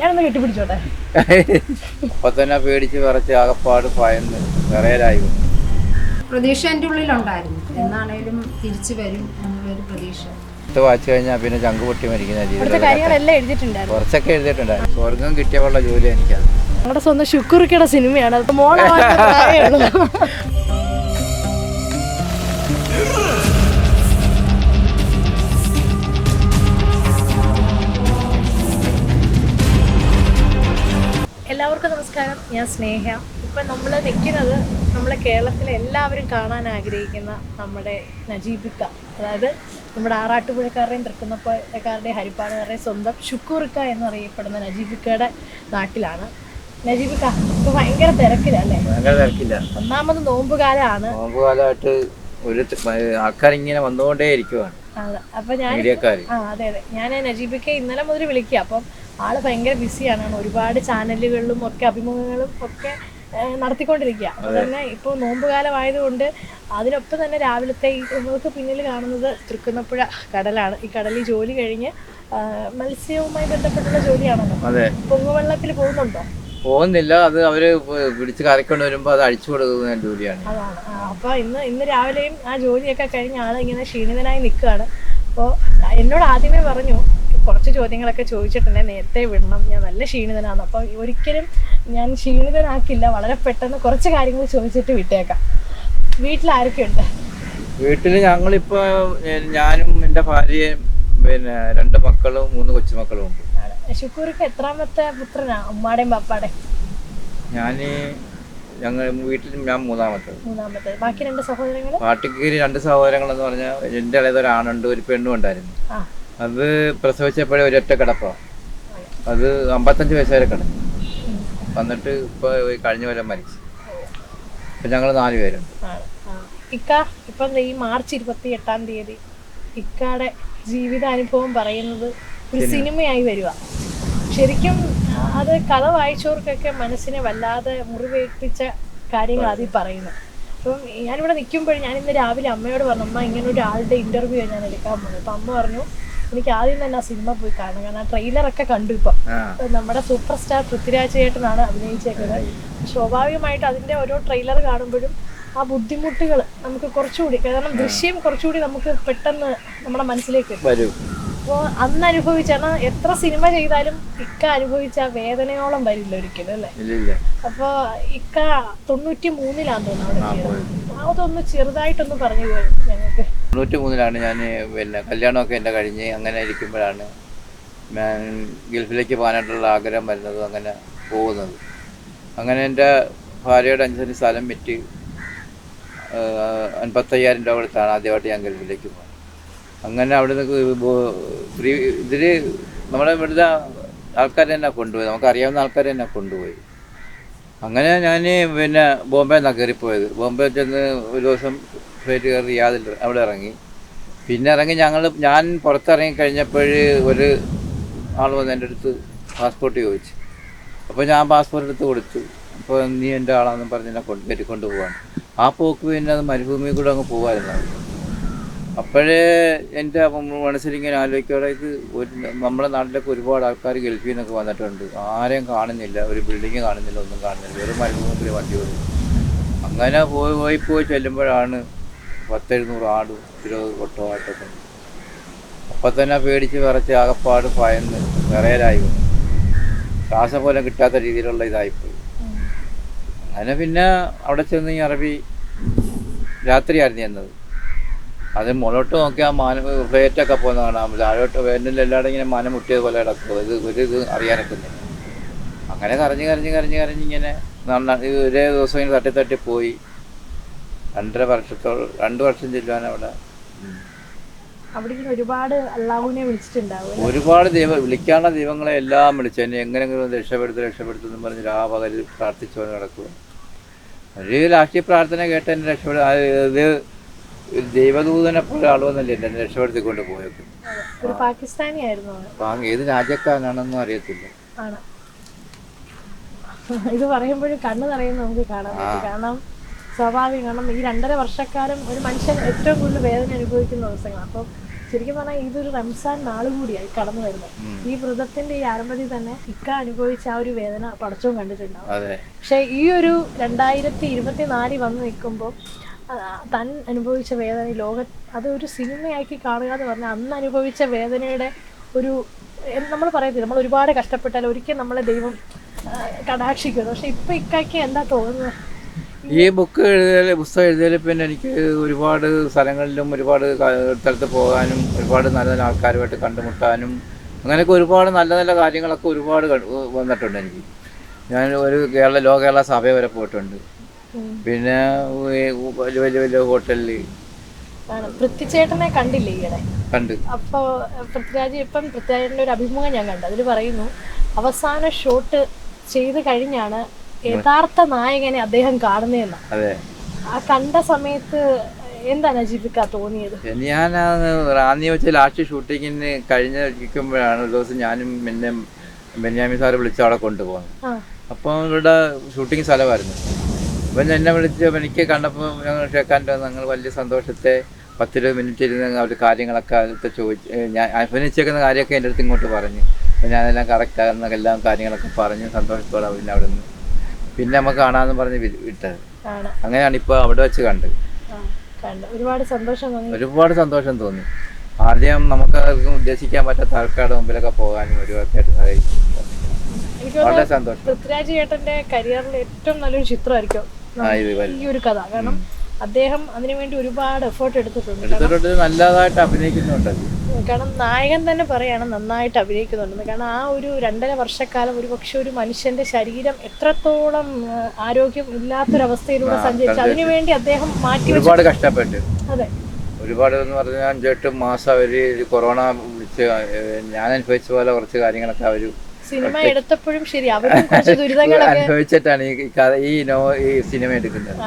ഞാനൊന്ന് കെട്ടിപ്പിടിച്ചോട്ടെ? അപ്പൊ തന്നെ പേടിച്ച് വിറച്ച് ആകപ്പാട് ഭയന്ന് വിറയലായി. പ്രതീക്ഷ എന്റെ ഉള്ളിലുണ്ടായിരുന്നു. എന്നാണേലും തിരിച്ചു വരും എന്നുള്ളൊരു പ്രതീക്ഷ. ഇത് വായിച്ചു കഴിഞ്ഞാൽ പിന്നെ ചങ്ക് പൊട്ടി മരിക്കുന്ന രീതിയിൽ കുറച്ചൊക്കെ എഴുതിയിട്ടുണ്ടായിരുന്നു. സ്വർഗം കിട്ടിയപ്പോഴുള്ള ജോലി എനിക്കത് നമ്മുടെ സ്വന്തം ശുക്രുക്കയുടെ സിനിമയാണ്. അത് മോളെ ഞാൻ സ്നേഹ. ഇപ്പം നമ്മൾ നിൽക്കുന്നത് നമ്മളെ കേരളത്തിലെ എല്ലാവരും കാണാൻ ആഗ്രഹിക്കുന്ന നമ്മുടെ നജീബിക്ക അതായത് നമ്മുടെ ആറാട്ടുപുഴക്കാരുടെയും തൃക്കുന്നപ്പുഴക്കാരുടെയും ഹരിപ്പാടുകാരുടെയും സ്വന്തം ഷുക്കൂറിക്ക എന്നറിയപ്പെടുന്ന നജീബിക്കയുടെ നാട്ടിലാണ്. നജീബിക്ക ഇപ്പൊ ഭയങ്കര തിരക്കിലല്ലേ ഭയങ്കര തിരക്കില്ല. ഒന്നാമത് നോമ്പുകാലമാണ്. നോമ്പുകാലമായിട്ട് ഒരു ആൾക്കാരിങ്ങനെ വന്നുകൊണ്ടേ ഇരിക്കുവാണ്. അപ്പൊ ഞാൻ ആ അതെ അതെ. ഞാൻ നജീബിക്ക ഇന്നലെ മുതൽ വിളിക്കുക അപ്പം ആൾ ഭയങ്കര ബിസിയാണ്. ഒരുപാട് ചാനലുകളിലും ഒക്കെ അഭിമുഖങ്ങളും ഒക്കെ നടത്തിക്കൊണ്ടിരിക്കുക അപ്പൊ തന്നെ ഇപ്പോൾ നോമ്പുകാലമായതുകൊണ്ട് അതിനൊപ്പം തന്നെ രാവിലത്തെ ഈ നമുക്ക് പിന്നിൽ കാണുന്നത് തൃക്കുന്നപ്പുഴ കടലാണ്. ഈ കടലിൽ ജോലി കഴിഞ്ഞ് മത്സ്യവുമായി ബന്ധപ്പെട്ടുള്ള ജോലിയാണല്ലോ. പൊങ്ങുവെള്ളത്തിൽ പോകുന്നുണ്ടോ? പോകുന്നില്ല. അത് അവർ പിടിച്ച് കരക്കൊണ്ട് വരുമ്പോ അത് അടിച്ചു കൊടുക്കുന്ന ജോലിയാണ്. അതാണ്. അപ്പൊ ഇന്ന് ഇന്ന് രാവിലെയും ആ ജോലിയൊക്കെ കഴിഞ്ഞ ആളിങ്ങനെ ഇങ്ങനെ ക്ഷീണിതനായി നിൽക്കുകയാണ് അപ്പോൾ എന്നോട് ആദ്യമേ പറഞ്ഞു കുറച്ച് ചോദ്യങ്ങളൊക്കെ ചോദിച്ചിട്ടുണ്ടെ നേരത്തെ വിടണം. ഞാൻ നല്ല ക്ഷീണിതനാണ്. അപ്പോൾ ഒരിക്കലും ഞാൻ ക്ഷീണിതനാക്കില്ല. വളരെ പെട്ടെന്ന് കുറച്ച് കാര്യങ്ങൾ ചോദിച്ചിട്ട് വിട്ടേക്കാം. വീട്ടിൽ ആരൊക്കെയുണ്ട്? വീട്ടിൽ ഞങ്ങളിപ്പോ ഞാനും എന്റെ ഭാര്യയും പിന്നെ രണ്ട് മക്കളും മൂന്ന് കൊച്ചുമക്കളും ഉണ്ട്. ശുക്കൂർക്ക് എത്രാമത്തെ പുത്രനാ? ഉമ്മാടേം പാപ്പാടെ ഞാൻ ഞങ്ങൾ വീട്ടിൽ ഞാൻ മൂന്നാമത്തെ. മൂന്നാമത്തെ. ബാക്കി രണ്ട് സഹോദരങ്ങൾ പാട്ടിക്കേരി രണ്ട് സഹോദരങ്ങൾ എന്ന് പറഞ്ഞാൽ എന്റെ ഇളയത് ഒരാണുണ്ട് ഒരു പെണ്ണും ഉണ്ടായിരുന്നു. അത് പ്രസവിച്ചപ്പോഴേ ഒരൊറ്റ കിടപ്പാണ് അത് അമ്പത്തഞ്ച് വയസ്സുവരെ കിടന്നു. വന്നിട്ട് ഇപ്പൊ കഴിഞ്ഞ കൊല്ലം മരിച്ചു. ഇപ്പൊ ഞങ്ങൾ നാല് പേരുണ്ട്. ആണ്. ആ. ഇക്ക ഇപ്പം ഈ മാർച്ച് ഇരുപത്തി എട്ടാം തീയതി ഇക്കയുടെ ജീവിതാനുഭവം പറയുന്നത് ഒരു സിനിമയായി വരിക. ശരിക്കും അത് കഥ വായിച്ചവർക്കൊക്കെ മനസ്സിനെ വല്ലാതെ മുറിവേൽപ്പിച്ച കാര്യങ്ങൾ അതിൽ പറയുന്നത് അപ്പം ഞാനിവിടെ നിൽക്കുമ്പോൾ ഞാൻ ഇന്ന് രാവിലെ അമ്മയോട് പറഞ്ഞു അമ്മ ഇങ്ങനെ ഒരാളുടെ ഇന്റർവ്യൂ ഞാൻ എടുക്കാൻ പോകുന്നത് അപ്പം അമ്മ പറഞ്ഞു എനിക്ക് ആദ്യം തന്നെ ആ സിനിമ പോയി കാണണം. കാരണം ആ ട്രെയിലറൊക്കെ കണ്ടു ഇപ്പം. നമ്മുടെ സൂപ്പർ സ്റ്റാർ പൃഥ്വിരാജ് ചേട്ടനാണ് അഭിനയിച്ചേക്കുന്നത്. സ്വാഭാവികമായിട്ട് അതിന്റെ ഓരോ ട്രെയിലർ കാണുമ്പോഴും ആ ബുദ്ധിമുട്ടുകൾ നമുക്ക് കുറച്ചുകൂടി കാരണം ദൃശ്യം കുറച്ചുകൂടി നമുക്ക് പെട്ടെന്ന് നമ്മുടെ മനസ്സിലേക്ക് വരും. അപ്പോൾ അന്ന് അനുഭവിച്ചാണ് എത്ര സിനിമ ചെയ്താലും ഇക്ക അനുഭവിച്ച ആ വേദനയോളം വരില്ല ഒരിക്കലും അല്ലേ? അപ്പോൾ ഇക്ക തൊണ്ണൂറ്റി മൂന്നിലാന്ന് തോന്നുന്നു അവിടെ അതൊന്ന് ചെറുതായിട്ടൊന്ന് പറഞ്ഞു തരും ഞങ്ങൾക്ക്? തൊണ്ണൂറ്റി മൂന്നിലാണ് ഞാൻ പിന്നെ കല്യാണമൊക്കെ എന്റെ കഴിഞ്ഞ് അങ്ങനെ ഇരിക്കുമ്പോഴാണ് ഞാൻ ഗൾഫിലേക്ക് പോകാനായിട്ടുള്ള ആഗ്രഹം വരുന്നത് അങ്ങനെ പോകുന്നത്. അങ്ങനെ എന്റെ ഭാര്യയുടെ അനുസരിച്ച് സ്ഥലം വിറ്റ് അൻപത്തയ്യായിരം രൂപ കൊടുത്താണ് ആദ്യമായിട്ട് ഞാൻ ഗൾഫിലേക്ക് പോകുന്നത് അങ്ങനെ അവിടെ നിന്ന് ഇതിൽ നമ്മുടെ ഇവിടുത്തെ ആൾക്കാർ തന്നെ കൊണ്ടുപോയി നമുക്കറിയാവുന്ന ആൾക്കാർ തന്നെ കൊണ്ടുപോയി. അങ്ങനെ ഞാൻ പിന്നെ ബോംബെ നിന്നാണ് കയറിപ്പോയത്. ബോംബെ ചെന്ന് ഒരു ദിവസം ഫ്ലൈറ്റ് കയറി യാതിൽ അവിടെ ഇറങ്ങി. പിന്നെ ഇറങ്ങി ഞങ്ങൾ ഞാൻ പുറത്തിറങ്ങി കഴിഞ്ഞപ്പോൾ ഒരു ആൾ വന്ന് എന്റെ അടുത്ത് പാസ്പോർട്ട് ചോദിച്ചു. അപ്പോൾ ഞാൻ പാസ്പോർട്ട് എടുത്ത് കൊടുത്തു. അപ്പോൾ നീ എന്റെ ആളാണെന്ന് പറഞ്ഞ് എന്നെ കൊണ്ട് കയറ്റിക്കൊണ്ട് പോവാണ് ആ പോക്ക് പിന്നെ അത് മരുഭൂമിയിൽ കൂടെ അങ്ങ് പോകാമായിരുന്നു അപ്പോഴേ എന്റെ മനസ്സിലിങ്ങനെ ആലോചിക്കോടെ ഇത് ഒരു നമ്മുടെ നാട്ടിലൊക്കെ ഒരുപാട് ആൾക്കാർ ഗൾഫിൽ നിന്നൊക്കെ വന്നിട്ടുണ്ട്. ആരെയും കാണുന്നില്ല ഒരു ബിൽഡിങ് കാണുന്നില്ല ഒന്നും കാണുന്നില്ല. വെറും മരുഭൂമിയിൽ വണ്ടി പോയി അങ്ങനെ പോയി പോയി പോയി ചെല്ലുമ്പോഴാണ് പത്തെഴുന്നൂറ് ആടും ഇരുപത് കൊട്ടോ ഉണ്ട്. അപ്പം തന്നെ പേടിച്ച് വിറച്ച് ആകപ്പാട് ഭയന്ന് വിറയലായി വന്നു ശ്വാസം പോലും കിട്ടാത്ത രീതിയിലുള്ള ഇതായിപ്പോയി. അങ്ങനെ പിന്നെ അവിടെ ചെന്ന് ഈ അറബി രാത്രിയായിരുന്നു ചെന്നത്. അത് മുകളോട്ട് നോക്കിയാൽ മാന ഫ്ലേറ്റൊക്കെ പോകുന്ന കാണാം. താഴോട്ട് വേനലിൽ എല്ലാവരും ഇങ്ങനെ മാനം മുട്ടിയത് പോലെ കിടക്കും ഇത് ഒരു ഇത് അറിയാനൊക്കെ അങ്ങനെ കരഞ്ഞ് കരഞ്ഞ് കരഞ്ഞ് കരഞ്ഞ് ഇങ്ങനെ ഒരേ ദിവസം ഇങ്ങനെ തട്ടി തട്ടി പോയി. രണ്ടര വർഷത്തോളം രണ്ട് വർഷം ചെല്ലുവാൻ അവിടെ. അവിടെ ഇങ്ങനെ ഒരുപാട് അള്ളാഹുവിനെ വിളിച്ചിട്ടുണ്ടാവും ഒരുപാട് ദൈവ വിളിക്കാനുള്ള ദൈവങ്ങളെ എല്ലാം വിളിച്ചു. എന്നെ എങ്ങനെങ്കിലും രക്ഷപ്പെടുത്തു രക്ഷപ്പെടുത്തു എന്ന് പറഞ്ഞ് രാപകലിൽ പ്രാർത്ഥിച്ചുകൊണ്ട് നടക്കുക ഒരു രാഷ്ട്രീയ പ്രാർത്ഥന കേട്ട് എന്നെ രക്ഷപ്പെടുക ഇത് ദൈവദൂതനെ പോലെ ആളുവന്നല്ലേ എന്നെ രക്ഷപ്പെടുത്തിക്കൊണ്ട് പോയത് പാകിസ്ഥാനി ആയിരുന്നു ഏത് രാജ്യക്കാരനാണെന്നും അറിയത്തില്ല. ഇത് പറയുമ്പോഴും കണ്ണു നിറയുന്ന നമുക്ക് കാണാൻ പറ്റും കാരണം സ്വാഭാവികം. കാരണം ഈ രണ്ടര വർഷക്കാലം ഒരു മനുഷ്യൻ ഏറ്റവും കൂടുതൽ വേദന അനുഭവിക്കുന്ന ദിവസങ്ങൾ അപ്പം ശരിക്കും പറഞ്ഞാൽ ഇതൊരു റംസാൻ നാൾ കൂടിയായി കടന്നു വരുന്നത്. ഈ വ്രതത്തിന്റെ ഈ ആരംഭത്തിൽ തന്നെ ഇക്ക അനുഭവിച്ച ആ ഒരു വേദന പടച്ചവും കണ്ടിട്ടുണ്ടാവും. പക്ഷെ ഈ ഒരു രണ്ടായിരത്തി ഇരുപത്തിനാലിൽ വന്ന് നിൽക്കുമ്പോൾ താൻ അനുഭവിച്ച വേദന ലോക അത് ഒരു സിനിമയാക്കി കാണുക എന്ന് പറഞ്ഞാൽ അന്ന് അനുഭവിച്ച വേദനയുടെ ഒരു നമ്മൾ പറയത്തില്ല. നമ്മൾ ഒരുപാട് കഷ്ടപ്പെട്ടാൽ ഒരിക്കൽ നമ്മളെ ദൈവം കടാക്ഷിക്കുന്നു പക്ഷെ ഇപ്പൊ ഇക്കാക്ക് എന്താ തോന്നുന്നത്? ഈ ബുക്ക് എഴുതിയാൽ പുസ്തകം എഴുതിയാൽ പിന്നെ എനിക്ക് ഒരുപാട് സ്ഥലങ്ങളിലും ഒരുപാട് സ്ഥലത്ത് പോകാനും ഒരുപാട് നല്ല നല്ല ആൾക്കാരുമായിട്ട് കണ്ടുമുട്ടാനും അങ്ങനെയൊക്കെ ഒരുപാട് നല്ല നല്ല കാര്യങ്ങളൊക്കെ ഒരുപാട് വന്നിട്ടുണ്ട് എനിക്ക്. ഞാൻ ഒരു കേരള ലോ കേരള സഭ വരെ പോയിട്ടുണ്ട്. പിന്നെ വലിയ വലിയ വലിയ ഹോട്ടലിൽ പൃഥ്വിച്ചേട്ടനെ കണ്ടില്ലേ ഈയിടെ? കണ്ട്. അപ്പോൾ പൃഥ്വിരാജ് ഇപ്പം പൃഥ്വിരാജിന്റെ ഒരു അഭിമുഖം ഞാൻ കണ്ടു. അതിൽ പറയുന്നു അവസാന ഷോട്ട് ചെയ്ത് കഴിഞ്ഞാണ് യഥാർത്ഥ നായകനെ അദ്ദേഹം കാണുന്നതെന്ന് അതെ. ആ കണ്ട സമയത്ത് എന്താണ് അജീബിക്ക തോന്നിയത്? ഞാൻ റാന്നി വെച്ച ലാസ്റ്റ് ഷൂട്ടിങ്ങിന് കഴിഞ്ഞ ഇരിക്കുമ്പോഴാണ് ഒരു ദിവസം ഞാനും പിന്നെ ബെന്യാമി സാറ് വിളിച്ച് അവിടെ കൊണ്ടുപോകുന്നത് അപ്പൊ അപ്പോൾ ഇവിടെ ഷൂട്ടിംഗ് സ്ഥലമായിരുന്നു. അപ്പം എന്നെ വിളിച്ച് എനിക്ക് കണ്ടപ്പോൾ ഞങ്ങൾ ഷേക്കാന്റെ ഞങ്ങൾ വലിയ സന്തോഷത്തെ പത്തിരുപത് മിനിറ്റ് ഇരുന്ന് അവർ കാര്യങ്ങളൊക്കെ അടുത്ത് ചോദിച്ച് ഞാൻ അഭിനയിച്ചേക്കുന്ന കാര്യമൊക്കെ എന്റെ അടുത്ത് ഇങ്ങോട്ട് പറഞ്ഞു. അപ്പോൾ ഞാനെല്ലാം കറക്റ്റ് ആകുന്ന എല്ലാം കാര്യങ്ങളൊക്കെ പറഞ്ഞ്. സന്തോഷത്തോടെ പിന്നെ അവിടെ നിന്ന് പിന്നെ നമുക്ക് കാണാന്ന് പറഞ്ഞ് വി- വിട്ടത്. ആണ് അങ്ങനെയാണ് ഇപ്പൊ അവിടെ വെച്ച് കണ്ടത്. ആ കണ്ടു. ഒരുപാട് സന്തോഷം തോന്നി. ഒരുപാട് സന്തോഷം തോന്നി. ആദ്യം നമുക്ക് ആർക്കും ഉദ്ദേശിക്കാൻ പറ്റാത്ത ആൾക്കാരുടെ മുമ്പിലൊക്കെ പോകാനും ഒരുപാട് ആയിട്ട് എനിക്ക് വളരെ തോന്നുന്നു സന്തോഷം. പൃഥ്വിരാജ് ചേട്ടന്റെ കരിയറിൽ ഏറ്റവും നല്ലൊരു ചിത്രമായിരിക്കും ആ ഇത് വരും. ഈ ഒരു കഥ. കാരണം അദ്ദേഹം അതിനുവേണ്ടി ഒരുപാട് എഫേർട്ട് എടുത്തിട്ടുണ്ട്. എടുത്തിട്ടുണ്ട് നല്ലതായിട്ട് അഭിനയിക്കുന്നുണ്ട്. കാരണം നായകൻ തന്നെ പറയാണ് നന്നായിട്ട് അഭിനയിക്കുന്നുണ്ടെന്ന്. കാരണം ആ ഒരു രണ്ടര വർഷക്കാലം ഒരു പക്ഷെ ഒരു മനുഷ്യന്റെ ശരീരം എത്രത്തോളം ആരോഗ്യം ഇല്ലാത്തൊരവസ്ഥയിലൂടെ സഞ്ചരിച്ചു. അതിനുവേണ്ടി അദ്ദേഹം മാറ്റി ഒരുപാട് കഷ്ടപ്പെട്ടു. അതെ. ഒരുപാട് എന്ന് പറഞ്ഞാൽ അഞ്ചെട്ട് മാസം അവർ കൊറോണ വിളിച്ച് ഞാൻ അനുഭവിച്ച പോലെ കുറച്ച് കാര്യങ്ങളൊക്കെ അവർ സിനിമ എടുത്തപ്പോഴും ശരി അവരും ദുരിതങ്ങളൊക്കെ അനുഭവിച്ചിട്ടാണ് ഈ ഈ നോ ഈ സിനിമ എടുക്കുന്നത്.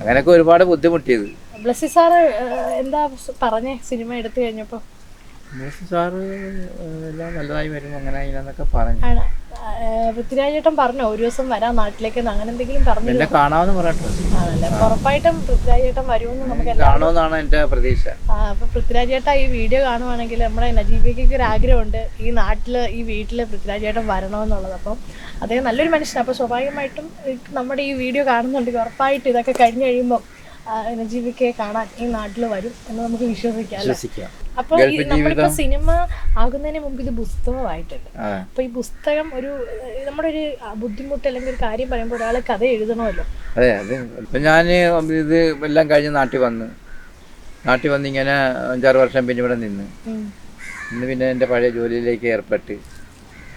അങ്ങനെയൊക്കെ ഒരുപാട് ബുദ്ധിമുട്ടിയത്. ബ്ലസ്സി സാറ് എന്താ പറഞ്ഞേ? സിനിമ എടുത്തു കഴിഞ്ഞപ്പോ. ബ്ലസ്സി സാറ് എല്ലാം നല്ലതായി വരും അങ്ങനെ ഇങ്ങനെന്നൊക്കെ പറഞ്ഞു. പൃഥ്വിരാജേട്ടൻ പറഞ്ഞു? ഒരു ദിവസം വരാം നാട്ടിലേക്ക് അങ്ങനെ എന്തെങ്കിലും പറഞ്ഞു എന്നെ കാണാമെന്ന് പറഞ്ഞിട്ടുണ്ട്. ഉറപ്പായിട്ടും പൃഥ്വിരാജ് ചേട്ടൻ വരുമെന്ന് നമുക്ക് കാണുമെന്നാണ് എന്റെ പ്രതീക്ഷ. അപ്പൊ പൃഥ്വിരാജ് ഈ വീഡിയോ കാണുവാണെങ്കിൽ നമ്മുടെ നജീബിക്ക് ഒരു ആഗ്രഹമുണ്ട്. ഈ നാട്ടിൽ ഈ വീട്ടിൽ പൃഥ്വിരാജേട്ടൻ വരണമെന്നുള്ളത്. അപ്പം അദ്ദേഹം നല്ലൊരു മനുഷ്യനാണ് അപ്പോൾ സ്വാഭാവികമായിട്ടും നമ്മുടെ ഈ വീഡിയോ കാണുന്നുണ്ടെങ്കിൽ ഉറപ്പായിട്ട് ഇതൊക്കെ കഴിഞ്ഞ് കഴിയുമ്പോൾ ജീവിക്കെ കാണാൻ ഈ നാട്ടിൽ വരും എന്ന് നമുക്ക് വിശ്വസിക്കാം അപ്പൊ നമ്മളിപ്പോ സിനിമ ആകുന്നതിന് മുമ്പ് ഇത് പുസ്തകമായിട്ടുണ്ട്. അപ്പൊ ഈ പുസ്തകം ഒരു നമ്മുടെ ഒരു ബുദ്ധിമുട്ട് അല്ലെങ്കിൽ ഒരു കാര്യം പറയുമ്പോൾ ഒരാൾ കഥ എഴുതണമല്ലോ. അതെ അതെ. ഇപ്പം ഞാൻ ഇത് എല്ലാം കഴിഞ്ഞ് നാട്ടിൽ വന്ന്. നാട്ടിൽ വന്ന് ഇങ്ങനെ അഞ്ചാറ് വർഷം പിന്നെ ഇവിടെ നിന്ന്. ഇന്ന് പിന്നെ എന്റെ പഴയ ജോലിയിലേക്ക് ഏർപ്പെട്ട്.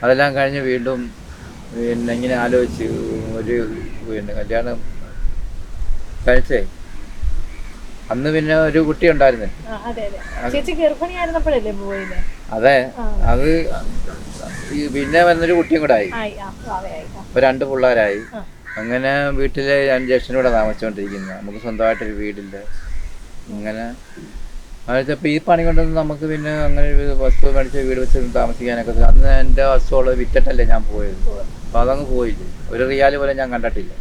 അതെല്ലാം കഴിഞ്ഞ് വീണ്ടും പിന്നെ ഇങ്ങനെ ആലോചിച്ച് ഒരു പിന്നെ കല്യാണം കഴിച്ചേ. അന്ന് പിന്നെ ഒരു കുട്ടി ഉണ്ടായിരുന്നു. അതെ അതെ. പിന്നെ വന്നൊരു കുട്ടിയും കൂടെ ആയി. അപ്പൊ ഇപ്പൊ രണ്ട് പിള്ളേരായി. അങ്ങനെ വീട്ടിലെ ഞാൻ ജ്യേഷ്ഠനും കൂടെ താമസിച്ചുകൊണ്ടിരിക്കുന്നത് നമുക്ക് സ്വന്തമായിട്ടൊരു വീടില്ല. അങ്ങനെ അപ്പൊ ഈ പണി കൊണ്ടൊന്നും നമുക്ക് പിന്നെ അങ്ങനെ ഒരു വസ്തു മേടിച്ച് വീട് വെച്ച് താമസിക്കാനൊക്കെ അന്ന് എന്റെ വസ്തുവോൾ വിറ്റിട്ടല്ലേ ഞാൻ പോയത്. അപ്പോൾ അതങ്ങ് പോയില്ലേ ഒരു റിയാൽ പോലും ഞാൻ കണ്ടിട്ടില്ല.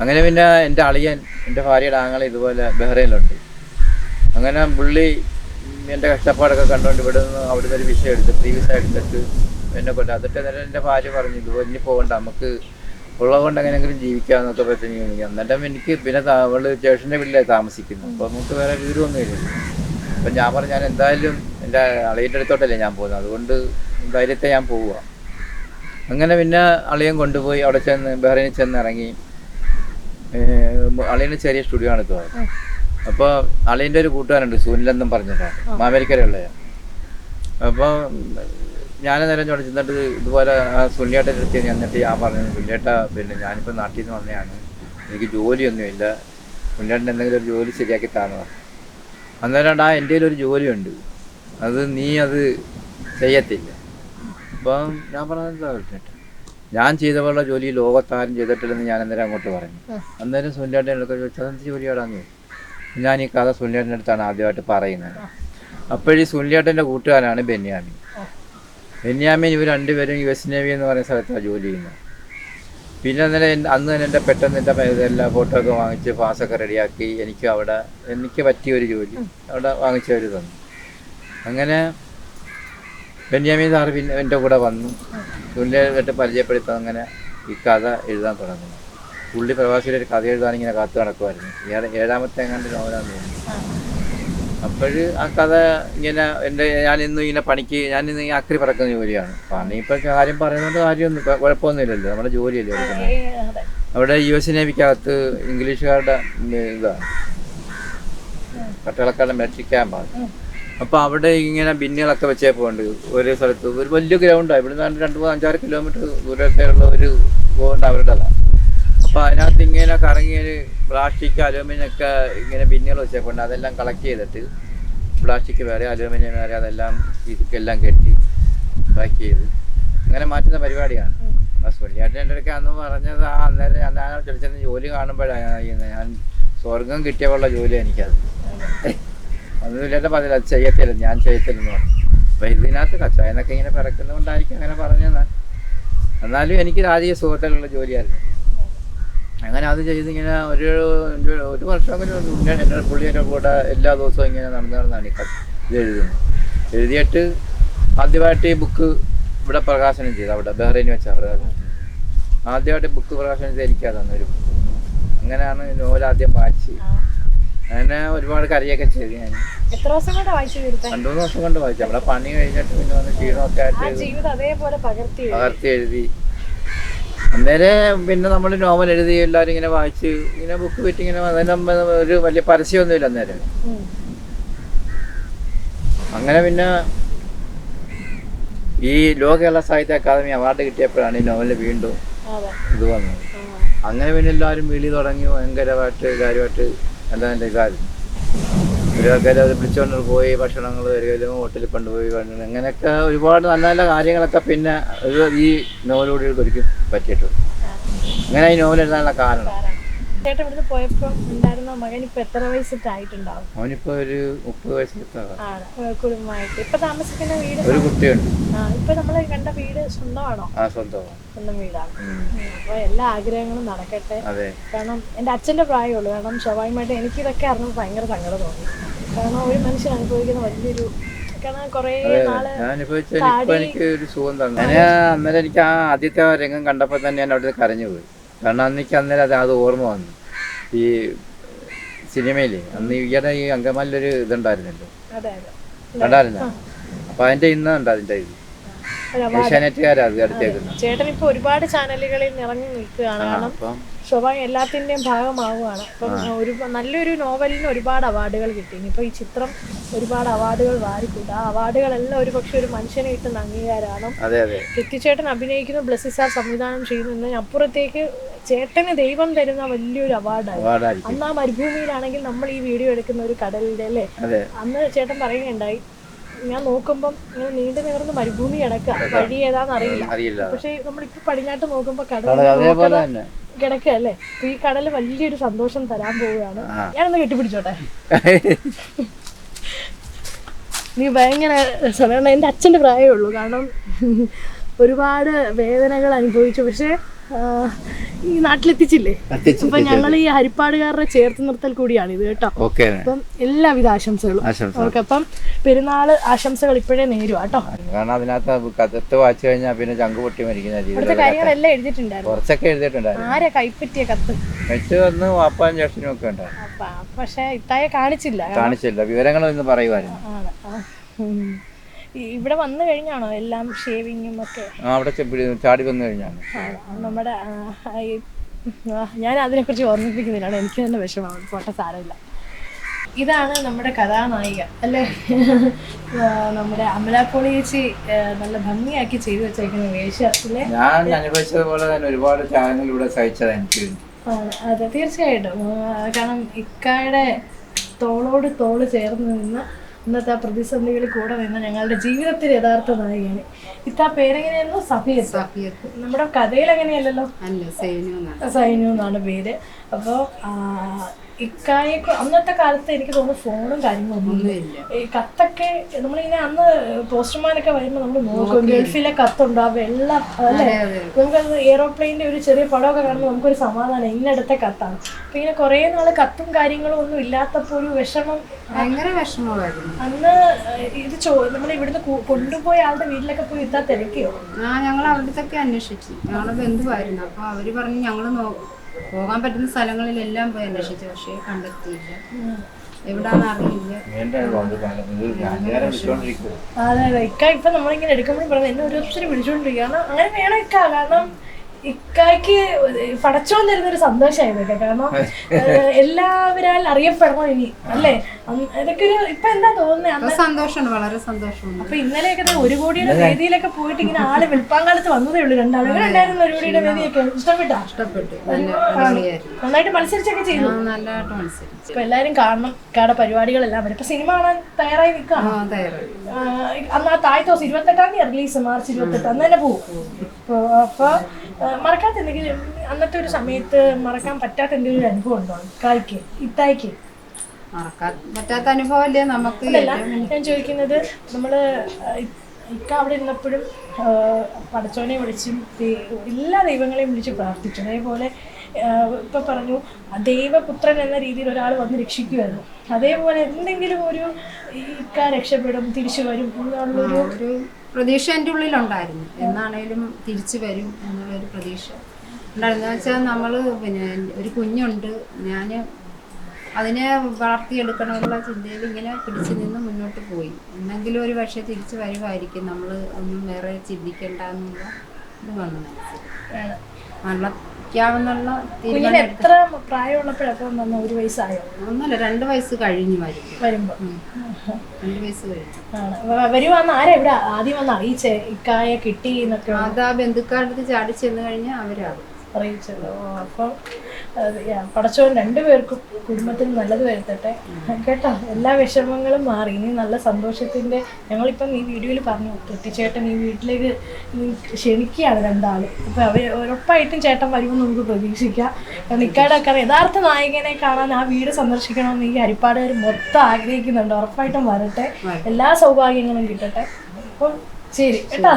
അങ്ങനെ പിന്നെ എന്റെ അളിയൻ എന്റെ ഭാര്യയുടെ ആങ്ങൾ ഇതുപോലെ ബഹ്റൈനിലുണ്ട്. അങ്ങനെ പുള്ളി എന്റെ കഷ്ടപ്പാടൊക്കെ കണ്ടുകൊണ്ട് ഇവിടെ നിന്ന് അവിടുന്ന് ഒരു വിഷയം എടുത്ത് പ്രീവിയസ് വിസ എടുത്തിട്ട് എന്നെ കൊണ്ട് അതിട്ട് നേരം എന്റെ ഭാര്യ പറഞ്ഞു ഇതുപോലെ ഇനി പോകണ്ട നമുക്ക് ഉള്ളത് കൊണ്ട് എങ്ങനെയെങ്കിലും ജീവിക്കാമെന്നൊക്കെ പറ്റി എന്നിട്ടും എനിക്ക് പിന്നെ അവൾ ചേട്ടന്റെ വീട്ടിലാണ് താമസിക്കുന്നു. അപ്പോൾ നമുക്ക് വേറെ വീടൊന്നും ഇല്ല. അപ്പം ഞാൻ പറഞ്ഞു ഞാൻ എന്തായാലും എന്റെ അളിയന്റെ അടുത്തോട്ടല്ലേ ഞാൻ പോകുന്നത്. അതുകൊണ്ട് ധൈര്യത്തെ ഞാൻ പോവുക. അങ്ങനെ പിന്നെ അളിയൻ കൊണ്ടുപോയി അവിടെ ചെന്ന് ബഹ്റൈനിൽ ചെന്ന് ഇറങ്ങി അളിയന് ചെറിയ സ്റ്റുഡിയോ ആണ് ഇപ്പോൾ. അപ്പോൾ അളിയന്റെ ഒരു കൂട്ടുകാരുണ്ട് സുനിലെന്നും പറഞ്ഞിട്ടാണ്. മാമരിക്കരയുള്ളതാണ് അപ്പോൾ ഞാൻ നേരം ചോദിച്ചു എന്നിട്ട് ഇതുപോലെ അടുത്ത് ഞാൻ എന്നിട്ട് ഞാൻ പറഞ്ഞു സുനിലേട്ട പിന്നെ ഞാനിപ്പോൾ നാട്ടിൽ നിന്ന് വന്നതാണ്. എനിക്ക് ജോലിയൊന്നുമില്ല. സുനിലേട്ടൻ എന്തെങ്കിലും ഒരു ജോലി ശരിയാക്കി താന്നു അന്നേരം ആ എന്റെ ഒരു ജോലിയുണ്ട്. അത് നീ അത് ചെയ്യത്തില്ല. അപ്പം ഞാൻ പറഞ്ഞത് ഞാൻ ചെയ്ത പോലുള്ള ജോലി ലോകത്താരും ചെയ്തിട്ടില്ലെന്ന് ഞാൻ അന്നേരം അങ്ങോട്ട് പറഞ്ഞു. അന്നേരം സുനിലേട്ടൻ അടുത്ത് ചോദിച്ചത് എന്ത് ജോലിയാടാന്ന് ചോദിച്ചു. ഞാൻ ഈ കഥ സുനിലേട്ടന്റെ അടുത്താണ് ആദ്യമായിട്ട് പറയുന്നത്. അപ്പോഴീ സുനിലേട്ടന്റെ കൂട്ടുകാരാണ് ബെന്യാമിൻ ആ. ബെന്യാമിൻ ഇവർ രണ്ടുപേരും യു എസ് നേവി എന്ന് പറയുന്ന സ്ഥലത്താണ് ജോലി ചെയ്യുന്നത്. പിന്നെ അന്നേരം എന്റെ അന്ന് തന്നെ എന്റെ പെട്ടെന്ന് എന്റെ ഇതെല്ലാം ഫോട്ടോ ഒക്കെ വാങ്ങിച്ച് പാസ്സൊക്കെ റെഡിയാക്കി എനിക്ക് അവിടെ എനിക്ക് പറ്റിയ ഒരു ജോലി അവിടെ വാങ്ങിച്ചവർ തന്നു. അങ്ങനെ ബെന്യാമീൻ സാറ് പിന്നെ എന്റെ കൂടെ വന്നു. പുള്ളിയായിട്ട് പരിചയപ്പെടുത്താൻ അങ്ങനെ ഈ കഥ എഴുതാൻ തുടങ്ങി പുള്ളി പ്രവാസിയുടെ ഒരു കഥ എഴുതാൻ ഇങ്ങനെ കാത്തു നടക്കുമായിരുന്നു ഇയാൾ ഏഴാമത്തെ എങ്ങാണ്ട് നോവലാന്ന് തോന്നുന്നു അപ്പോഴ് ആ കഥ ഇങ്ങനെ എന്റെ ഞാൻ ഇന്ന് ഇങ്ങനെ പണിക്ക് ഞാനിന്ന് ഈ അക്രി പറക്കുന്ന ജോലിയാണ്. പണി ഇപ്പം കാര്യം പറയുന്നത് കാര്യമൊന്നും കുഴപ്പമൊന്നുമില്ലല്ലോ. നമ്മുടെ ജോലിയല്ലേ എടുക്കുന്നത്. അവിടെ യു എസ് നേവിക്കകത്ത് ഇംഗ്ലീഷുകാരുടെ ഇതാണ് പട്ടാളക്കാരുടെ മെട്രിക് ക്യാമ്പാണ്. അപ്പോൾ അവിടെ ഇങ്ങനെ ബിന്നുകളൊക്കെ വെച്ചേപ്പോണ്ട് ഒരു സ്ഥലത്ത് ഒരു വലിയ ഗ്രൗണ്ടാണ് ഇവിടെ നിന്ന് രണ്ട് അഞ്ചാറ് കിലോമീറ്റർ ദൂരത്തേക്കുള്ള ഒരു ഗ്രൗണ്ട് അവരുടേതാണ് അപ്പോൾ അതിനകത്ത് ഇങ്ങനെ കറങ്ങിയ പ്ലാസ്റ്റിക് അലൂമിനിയം ഒക്കെ ഇങ്ങനെ ബിന്നുകൾ വെച്ചേപ്പോണ്ട് അതെല്ലാം കളക്ട് ചെയ്തിട്ട് പ്ലാസ്റ്റിക് വേറെ അലൂമിനിയം വേറെ അതെല്ലാം ഇതൊക്കെല്ലാം കെട്ടി പാക്ക് ചെയ്ത് അങ്ങനെ മാറ്റുന്ന പരിപാടിയാണ്. ചേട്ടൻ എന്റെ അടുക്ക അന്ന് പറഞ്ഞത് ആ അന്നേരം ഞാൻ ചെറിയ ജോലി കാണുമ്പോഴാണ് ഞാൻ സ്വർഗം കിട്ടിയപ്പോഴുള്ള ജോലി എനിക്കത്. ഒന്നുമില്ലാത്ത പറഞ്ഞില്ല അത് ചെയ്യത്തില്ല ഞാൻ ചെയ്യത്തില്ലെന്ന് പറഞ്ഞു. അപ്പം ഇതിനകത്ത് കച്ചായനൊക്കെ ഇങ്ങനെ പിറക്കുന്നതുകൊണ്ടായിരിക്കും അങ്ങനെ പറഞ്ഞത് എന്നാലും എനിക്ക് രാജീയ സുഹൃത്തുക്കളുള്ള ജോലിയായിരുന്നു. അങ്ങനെ അത് ചെയ്ത് ഇങ്ങനെ ഒരു ഒരു- വർഷം ഇങ്ങനെ എന്റെ പുള്ളിയുടെ കൂടെ എല്ലാ ദിവസവും ഇങ്ങനെ നടന്നു നടന്നാണ് ഇത് എഴുതുന്നത് എഴുതിയിട്ട് ആദ്യമായിട്ട് ഈ ബുക്ക് ഇവിടെ പ്രകാശനം ചെയ്തു അവിടെ ബഹ്റൈനിൽ വെച്ച പ്രകാശനം. ആദ്യമായിട്ട് ബുക്ക് പ്രകാശനം ചെയ്ത് എനിക്കതാണ് ഒരു അങ്ങനെയാണ് ആദ്യം വായിച്ച്. അങ്ങനെ ഒരുപാട് കറിയൊക്കെ ചെയ്ത് ഞാൻ. എത്ര ദിവസം കൊണ്ട് വായിച്ചു തീർത്തേ? രണ്ടു മൂന്ന് ദിവസം കൊണ്ട് വായിച്ചു. നമ്മുടെ പണി കഴിഞ്ഞിട്ട് പിന്നെ വന്ന് ക്ഷീണമൊക്കെ ആ ആയിട്ട് ജീവിതം അതേപോലെ പകർത്തി എഴുതി. പകർത്തി എഴുതി. അന്നേരം പിന്നെ നമ്മൾ നോവൽ എഴുതി എല്ലാവരും ഇങ്ങനെ വായിച്ച് ഇങ്ങനെ ബുക്ക് വിറ്റ് ഇങ്ങനെ അതിന് ഒരു വലിയ പരസ്യമൊന്നുമില്ല അന്നേരം. ഉം. അങ്ങനെ പിന്നെ ഈ ലോകകേരള സാഹിത്യ അക്കാദമി അവാർഡ് കിട്ടിയപ്പോഴാണ് ഈ നോവൽ വീണ്ടും അതെ. ഇത് വന്നത്. ആ. അങ്ങനെ പിന്നെ എല്ലാവരും വിളി തുടങ്ങി ഭയങ്കരമായിട്ട് കാര്യമായിട്ട് എന്താ എന്റെ കാര്യം. ആൾക്കാർ അത് വിളിച്ചുകൊണ്ട് പോയി ഭക്ഷണങ്ങൾ വരികയിലും ഹോട്ടലിൽ കൊണ്ടുപോയി കൊണ്ടുവന്ന് അങ്ങനെയൊക്കെ ഒരുപാട് നല്ല നല്ല കാര്യങ്ങളൊക്കെ പിന്നെ ഒരു ഈ നോവലോട് ഒരിക്കലും പറ്റിയിട്ടുണ്ട്. അങ്ങനെ ഈ നോവൽ എഴുതാനുള്ള കാരണം. ചേട്ടൻ ഇവിടുന്ന് പോയപ്പോ ഉണ്ടായിരുന്ന മകൻ ഇപ്പൊ എത്ര വയസ്സിട്ടായിട്ടുണ്ടാവും അവനിപ്പോ ഒരു മുപ്പത് വയസ്സിലെത്താം ആണ് കുടുംബമായിട്ട്. ഇപ്പൊ താമസിക്കുന്ന വീട് ഒരു കുട്ടിയുണ്ട്. ആ ഇപ്പൊ നമ്മൾ കണ്ട വീട് സ്വന്തമാണോ? ആ സ്വന്തമാണ് സ്വന്തം വീടാണ്. അപ്പൊ എല്ലാ ആഗ്രഹങ്ങളും നടക്കട്ടെ. അതെ. കാരണം എന്റെ അച്ഛന്റെ പ്രായമുള്ളൂ. കാരണം സ്വാഭാവികമായിട്ട് എനിക്കിതൊക്കെ അറിഞ്ഞപ്പോൾ ഭയങ്കര സങ്കടം തോന്നി. കാരണം ഒരു മനുഷ്യൻ അനുഭവിക്കുന്ന വലിയൊരു കാരണം കുറേ നാൾ ഞാനിപ്പോ ഇപ്പൊ എനിക്ക് ഒരു സുഖം തന്നെ. ഞാൻ അന്നേരം എനിക്ക് ആ ആദ്യത്തെ രംഗം കണ്ടപ്പോൾ തന്നെ ഞാൻ അവിടെ കരഞ്ഞു പോയി കാരണം അന്ന് എനിക്ക് അന്നേരം അത് അത് ഓർമ്മ വന്നു. ഈ സിനിമയിൽ. അന്ന് ഈയിടെ ഈ അങ്കമാലിലൊരു ഇതുണ്ടായിരുന്നല്ലോ. കണ്ടായിരുന്ന? അപ്പൊ അതിന്റെ ഇന്ന് അതിന്റെ ഇത്. ഏഷ്യാനെറ്റുകാരാ അത് അടുത്തേക്കുന്നത് ചേട്ടൻ ഇപ്പൊ ഒരുപാട് ചാനലുകളിൽ നിറഞ്ഞു നിൽക്കുകയാണ്. കാരണം സ്വാഭാവികം എല്ലാത്തിന്റെയും ഭാഗമാവുകയാണ്. അപ്പം ഒരു നല്ലൊരു നോവലിന് ഒരുപാട് അവാർഡുകൾ കിട്ടി. ഇനിയിപ്പോൾ ഈ ചിത്രം ഒരുപാട് അവാർഡുകൾ വാരിക്കൂട്ട. ആ അവാർഡുകളെല്ലാം ഒരു പക്ഷെ ഒരു മനുഷ്യനെ കിട്ടുന്ന അംഗീകാരമാണ്. കൃത്യചേട്ടൻ അഭിനയിക്കുന്നു ബ്ലസ്സി സാർ സംവിധാനം ചെയ്യുന്ന അപ്പുറത്തേക്ക് ചേട്ടന് ദൈവം തരുന്ന വലിയൊരു അവാർഡാണ് അന്ന് ആ മരുഭൂമിയിലാണെങ്കിൽ നമ്മൾ ഈ വീഡിയോ എടുക്കുന്ന ഒരു കടലിന്റെ അല്ലേ? അന്ന് ചേട്ടൻ പറയുകയുണ്ടായി ഞാൻ നോക്കുമ്പം ഇങ്ങനെ നീണ്ടു നിവർന്ന് മരുഭൂമി കിടക്കുക. വഴി ഏതാന്ന് അറിയില്ല. പക്ഷെ നമ്മളിപ്പോ പടിഞ്ഞാട്ട് നോക്കുമ്പോ കടൽ അല്ലേ ഈ കടൽ വലിയൊരു സന്തോഷം തരാൻ പോവുകയാണ്. ഞാനൊന്ന് കെട്ടിപ്പിടിച്ചോട്ടെ? നീ ഭയങ്കര സാധാരണ എന്റെ അച്ഛന്റെ പ്രായമേ ഉള്ളൂ. കാരണം ഒരുപാട് വേദനകൾ അനുഭവിച്ചു. പക്ഷേ ഈ നാട്ടിലെത്തിച്ചില്ലേ? അപ്പൊ ഞങ്ങൾ ഈ ഹരിപ്പാടുകാരുടെ ചേർത്ത് നിർത്തൽ കൂടിയാണ് ഇത് കേട്ടോ. ഓക്കെ. അപ്പം എല്ലാവിധ ആശംസകളും. ആശംസ. ഓക്കെ അപ്പം പെരുന്നാൾ ആശംസകൾ ഇപ്പോഴേ നേരുവാ കേട്ടോ. കാരണം അതിനകത്ത് കഥത്ത് കത്ത് വായിച്ചു കഴിഞ്ഞാൽ പിന്നെ ചങ്ക് പൊട്ടി മരിക്കുന്ന കാര്യങ്ങളെല്ലാം എഴുതിയിട്ടുണ്ടായിരുന്നു. കുറച്ചൊക്കെ എഴുതിയിട്ടുണ്ടായിരുന്നു. ആരെ കൈപ്പറ്റിയ കത്ത്? വെച്ച് വന്ന് വാപ്പാനും ജ്യേഷ്ഠനും ഒക്കെ ഉണ്ടായിരുന്നു അപ്പ പക്ഷെ ഇത്തായെ കാണിച്ചില്ല. കാണിച്ചില്ല. വിവരങ്ങളൊന്നും പറയുമായിരുന്നു. ഈ- ഇവിടെ വന്നു കഴിഞ്ഞാണോ എല്ലാം ഷേവിങ്ങും ഒക്കെ? അവിടെ ചാടി വന്നു കഴിഞ്ഞാണ്. നമ്മുടെ ഞാൻ അതിനെ കുറിച്ച് ഞാൻ അതിനെക്കുറിച്ച് ഓർമ്മിപ്പിക്കുന്നില്ലാണ് എനിക്ക് തന്നെ വിഷമമാണ് പോട്ടെ സാരമില്ല. ഇതാണ് നമ്മുടെ കഥാനായിക അല്ലേ? നമ്മുടെ അമലാപ്പോളി ചേച്ചി നല്ല ഭംഗിയാക്കി ചെയ്തു വെച്ചേക്കുന്ന വേഷത്തിലെ ഞാൻ അനുഭവിച്ചതുപോലെ തന്നെ ഒരുപാട് ചാനലിലൂടെ ഇവിടെ സഹിച്ചത് എനിക്ക്. അതെ തീർച്ചയായിട്ടും. കാരണം ഇക്കായുടെ തോളോട് തോൾ ചേർന്ന് നിന്ന് ഇന്നത്തെ ആ പ്രതിസന്ധികളിൽ കൂടെ നിന്ന് ഞങ്ങളുടെ ജീവിതത്തിൽ യഥാർത്ഥ നായികയാണ്. ഇത്ത പേരെങ്ങനെയായിരുന്നു? സഫിയത്ത്. സഫിയത്ത്. നമ്മുടെ കഥയിൽ എങ്ങനെയല്ലല്ലോ? അല്ല സൈനു എന്നാണ്. സൈനു എന്നാണ് പേര്. അപ്പോൾ ഇക്കായെ അന്നത്തെ കാലത്ത് എനിക്ക് തോന്നുന്നു ഫോണും കാര്യങ്ങളൊന്നും ഇല്ല. ഈ കത്തൊക്കെ നമ്മളിങ്ങനെ അന്ന് പോസ്റ്റർമാനൊക്കെ വരുമ്പോൾ നമ്മൾ നോക്കും. ഗൾഫിലെ കത്തുണ്ടോ? ആ വെള്ളം അല്ലേ? നമുക്കത് എയ്റോപ്ലെയിനിന്റെ ഒരു ചെറിയ പടമൊക്കെ കാണുമ്പോൾ നമുക്കൊരു സമാധാനം. ഇന്നടുത്ത കത്താണ്. അപ്പൊ ഇങ്ങനെ കുറേ നാൾ കത്തും കാര്യങ്ങളും ഒന്നും ഇല്ലാത്തപ്പോൾ ഒരു വിഷമം. ഭയങ്കര വിഷമമായിരുന്നു. അന്ന് ഇത് ചോ നമ്മൾ ഇവിടുന്ന് കൊണ്ടുപോയ ആളുടെ വീട്ടിലൊക്കെ പോയി ഇത്താ തിരക്കിയോ? ആ ഞങ്ങൾ അവിടുത്തെ അന്വേഷിച്ചു. ഞങ്ങളെ ബന്ധുവായിരുന്നു അപ്പോൾ അവർ പറഞ്ഞു ഞങ്ങൾ നോ പോകാൻ പറ്റുന്ന സ്ഥലങ്ങളിലെല്ലാം പോയി അന്വേഷിച്ചു പക്ഷേ കണ്ടെത്തിയില്ല. എവിടാന്ന് അറിയില്ല. അതെ അതെ ഇക്ക ഇപ്പൊ നമ്മളിങ്ങനെ എടുക്കുമ്പോഴും പറഞ്ഞു എന്നെ ഓരോരുത്തരും വിളിച്ചോണ്ടിരിക്കുക കാരണം അങ്ങനെ വേണം ഇക്ക കാരണം ഇക്കായ്ക്ക് പടച്ചോൻ തരുന്ന ഒരു സന്തോഷമായിരുന്നു കേട്ടോ. കാരണം എല്ലാവരും എല്ലാവരാൽ അറിയപ്പെടണം ഇനി? അല്ലേ? ഇതൊക്കെ ഒരു ഇപ്പൊ എന്താ തോന്നുന്നത് ഇപ്പൊ സന്തോഷമുണ്ട് വളരെ സന്തോഷമുണ്ട്. അപ്പൊ ഇന്നലെയൊക്കെ ഒരു കോടിയുടെ വേദിയിലൊക്കെ പോയിട്ട് ഇങ്ങനെ ആൾ വെളുപ്പാങ്കാലത്ത് വന്നതേ ഉള്ളൂ. രണ്ടാളും ഉണ്ടായിരുന്നു ഒരു കോടിയുടെ വേദിയൊക്കെ. ഇഷ്ടപ്പെട്ടു? ഇഷ്ടപ്പെട്ടു. നന്നായിട്ട് മത്സരിച്ചൊക്കെ ചെയ്തു. ആ നല്ലതായിട്ട് മത്സരിച്ചു. ഇപ്പൊ എല്ലാരും കാണണം. ഇക്കാടെ പരിപാടികളെല്ലാം വരും. ഇപ്പൊ സിനിമ കാണാൻ തയ്യാറായി നിൽക്കാം ആ തയ്യാറായി. അന്ന് ആ താഴ് ദിവസം ഇരുപത്തെട്ടാം തീയതി റിലീസ് മാർച്ച് ഇരുപത്തെട്ട്. അന്ന് തന്നെ പോകും അപ്പൊ മറക്കാത്ത എന്തെങ്കിലും അന്നത്തെ ഒരു സമയത്ത് മറക്കാൻ പറ്റാത്ത എന്തെങ്കിലും ഒരു അനുഭവം ഉണ്ടോ? ഇക്കായ്ക്ക് ഇത്തായിക്ക്? മറക്കാൻ പറ്റാത്ത അനുഭവമല്ലേ നമുക്ക് ഞാൻ ചോദിക്കുന്നത് നമ്മൾ ഇ- ഇക്ക അവിടെ ഇരുന്നപ്പോഴും പടച്ചോനെ വിളിച്ചും എല്ലാ ദൈവങ്ങളെയും വിളിച്ച് പ്രാർത്ഥിച്ചു. അതേപോലെ ഇപ്പൊ പറഞ്ഞു ദൈവപുത്രൻ എന്ന രീതിയിൽ ഒരാൾ വന്ന് രക്ഷിക്കുമായിരുന്നു അതേപോലെ എന്തെങ്കിലും ഒരു ഇക്ക രക്ഷപ്പെടും തിരിച്ചു വരും എന്നുള്ളൊരു ഒരു പ്രതീക്ഷ എന്റെ ഉള്ളിലുണ്ടായിരുന്നു. എന്നാണേലും തിരിച്ചു വരും എന്നുള്ളൊരു പ്രതീക്ഷ ഉണ്ടായിരുന്നു. വെച്ചാൽ നമ്മൾ പിന്നെ ഒരു കുഞ്ഞുണ്ട്. ഞാൻ അതിനെ വളർത്തിയെടുക്കണമെന്നുള്ള ചിന്തയിൽ ഇങ്ങനെ പിടിച്ചു നിന്ന് മുന്നോട്ട് പോയി. എന്നെങ്കിലും ഒരു പക്ഷേ തിരിച്ചു വരുമായിരിക്കും നമ്മൾ ഒന്നും വേറെ ചിന്തിക്കേണ്ട എന്നുള്ള ഇത് വന്നു മനസ്സിൽ. വളർത്തിക്കാമെന്നുള്ള കുഞ്ഞിന് എത്ര പ്രായമുള്ളപ്പോഴൊക്കെ വന്ന ഒരു വയസ്സായോ? ഒന്നല്ല രണ്ട് വയസ്സ് കഴിഞ്ഞു വരും. വരുമ്പോ. രണ്ട് വയസ്സ് കഴിഞ്ഞു. വരുവാന്ന് ആരാ ഇവിടെ ആദ്യം വന്ന് അറിയിച്ചേ? ഇക്കായ കിട്ടി എന്നൊക്കെ? അത് ആ ബന്ധുക്കാരുടെ ചാടി ചെന്ന് കഴിഞ്ഞാൽ അവരാകും. അറിയിച്ചത് ഓ പടച്ചോൻ രണ്ടുപേർക്കും കുടുംബത്തിന് നല്ലത് വരുത്തട്ടെ. കേട്ടോ എല്ലാ വിഷമങ്ങളും മാറി. ഇനി നല്ല സന്തോഷത്തിന്റെ ഞങ്ങളിപ്പം ഈ വീഡിയോയിൽ പറഞ്ഞു തെറ്റിച്ചേട്ടൻ ഈ വീട്ടിലേക്ക് ക്ഷണിക്കുകയാണ് രണ്ടാളും. അപ്പൊ അവർ ഉറപ്പായിട്ടും ചേട്ടൻ വരുമെന്ന് നമുക്ക് പ്രതീക്ഷിക്കാം. കാരണം ഒക്കെ യഥാർത്ഥ നായകനെ കാണാൻ ആ വീട് സന്ദർശിക്കണമെന്ന് ഈ ഹരിപ്പാടുകാർ മൊത്തം ആഗ്രഹിക്കുന്നുണ്ട്. ഉറപ്പായിട്ടും വരട്ടെ. എല്ലാ സൗഭാഗ്യങ്ങളും കിട്ടട്ടെ. അപ്പം ശരി കേട്ടോ.